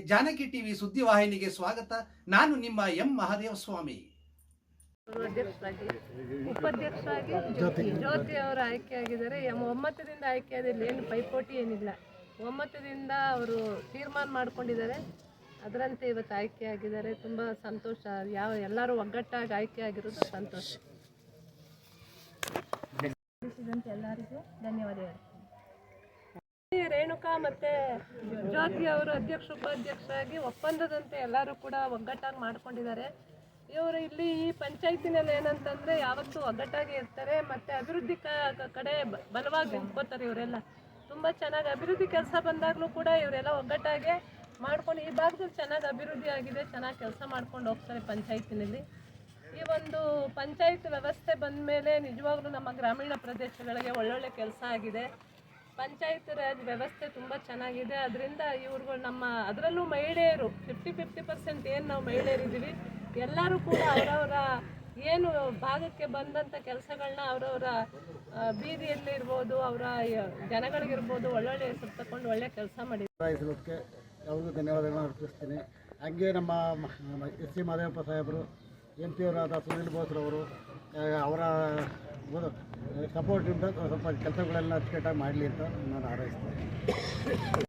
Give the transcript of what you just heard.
Janaki TV ಸುದ್ದಿವಾಹಿನಿಗೆ ಸ್ವಾಗತ. ನಾನು ನಿಮ್ಮ ಎಂ. ಮಹಾದೇವ ಸ್ವಾಮಿ. ಉಪಾಧ್ಯಕ್ಷರಾಗಿ ಜ್ಯೋತಿ. ಅವರು ಆಯ್ಕೆಯಾಗಿದ್ದಾರೆ. ಎಂ- ಒಮ್ಮತದಿಂದ ಆದ್ರೆ ಏನು ಪೈಪೋಟಿ ಏನಿಲ್ಲ. ಒಮ್ಮತದಿಂದ ಅವರು ತೀರ್ಮಾನ ಮಾಡ್ಕೊಂಡಿದ್ದಾರೆ. ಅದರಂತೆ ಇವತ್ತು ಆಯ್ಕೆ ಆಗಿದ್ದಾರೆ ತುಂಬ ಸಂತೋಷ. ಯಾವ ಎಲ್ಲರೂ ಒಗ್ಗಟ್ಟಾಗಿ ಆಯ್ಕೆ ಆಗಿರೋದು ಸಂತೋಷ. ಎಲ್ಲರಿಗೂ ಧನ್ಯವಾದಗಳು. ಈ ಮತ್ತು ಜ್ಯೋತಿ ಅವರು ಅಧ್ಯಕ್ಷ ಉಪಾಧ್ಯಕ್ಷರಾಗಿ ಒಪ್ಪಂದದಂತೆ ಎಲ್ಲರೂ ಕೂಡ ಒಗ್ಗಟ್ಟಾಗಿ ಮಾಡ್ಕೊಂಡಿದ್ದಾರೆ. ಇವರು ಇಲ್ಲಿ ಈ ಪಂಚಾಯತಿನಲ್ಲಿ ಏನಂತಂದ್ರೆ ಯಾವತ್ತೂ ಒಗ್ಗಟ್ಟಾಗಿ ಇರ್ತಾರೆ, ಮತ್ತೆ ಅಭಿವೃದ್ಧಿ ಕಡೆ ಬಲವಾಗಿ ನಿಂತ್ಕೋತಾರೆ ಇವರೆಲ್ಲ. ತುಂಬ ಚೆನ್ನಾಗಿ ಅಭಿವೃದ್ಧಿ ಕೆಲಸ ಬಂದಾಗಲೂ ಕೂಡ ಇವರೆಲ್ಲ ಒಗ್ಗಟ್ಟಾಗೆ ಮಾಡ್ಕೊಂಡು, ಈ ಭಾಗದಲ್ಲಿ ಚೆನ್ನಾಗಿ ಅಭಿವೃದ್ಧಿ ಆಗಿದೆ, ಚೆನ್ನಾಗಿ ಕೆಲಸ ಮಾಡ್ಕೊಂಡು ಹೋಗ್ತಾರೆ ಪಂಚಾಯತಿನಲ್ಲಿ. ಈ ಒಂದು ಪಂಚಾಯತ್ ವ್ಯವಸ್ಥೆ ಬಂದ ಮೇಲೆ ನಿಜವಾಗ್ಲೂ ನಮ್ಮ ಗ್ರಾಮೀಣ ಪ್ರದೇಶಗಳಿಗೆ ಒಳ್ಳೊಳ್ಳೆ ಕೆಲಸ ಆಗಿದೆ. ಪಂಚಾಯತ್ ರಾಜ್ ವ್ಯವಸ್ಥೆ ತುಂಬ ಚೆನ್ನಾಗಿದೆ. ಅದರಿಂದ ಇವ್ರುಗಳು ನಮ್ಮ ಅದರಲ್ಲೂ ಮಹಿಳೆಯರು ಫಿಫ್ಟಿ ಫಿಫ್ಟಿ ಪರ್ಸೆಂಟ್ ಏನು ನಾವು ಮಹಿಳೆಯರಿದ್ದೀವಿ. ಎಲ್ಲರೂ ಕೂಡ ಅವರವರ ಏನು ಭಾಗಕ್ಕೆ ಬಂದಂಥ ಕೆಲಸಗಳನ್ನ ಅವರವರ ಬೀದಿಯಲ್ಲಿ ಇರ್ಬೋದು ಅವರ ಜನಗಳಿಗಿರ್ಬೋದು ಒಳ್ಳೊಳ್ಳೆ ಹೆಸರು ತಗೊಂಡು ಒಳ್ಳೆ ಕೆಲಸ ಮಾಡಿ. ನಿಭಾಯಿಸಲಿಕ್ಕೆ ಯಾವಾಗಲೂ ಧನ್ಯವಾದಗಳನ್ನು ಅರ್ಪಿಸ್ತೀನಿ. ಹಾಗೆ ನಮ್ಮ ಎಸ್ ಸಿ ಮಾದೇವಪ್ಪ ಸಾಹೇಬರು ಎಂ ಪಿ ಅವರಾದ ಸುನೀಲ್ ಬೋಸ್ರವರು ಆ, ಅವರ ಸಪೋರ್ಟಿಂದ ಸ್ವಲ್ಪ ಕೆಲಸಗಳೆಲ್ಲ ಅಚ್ಚುಕಟ್ಟಾಗಿ ಮಾಡಲಿ ಅಂತ ನಾನು ಹಾರೈಸ್ತೀನಿ.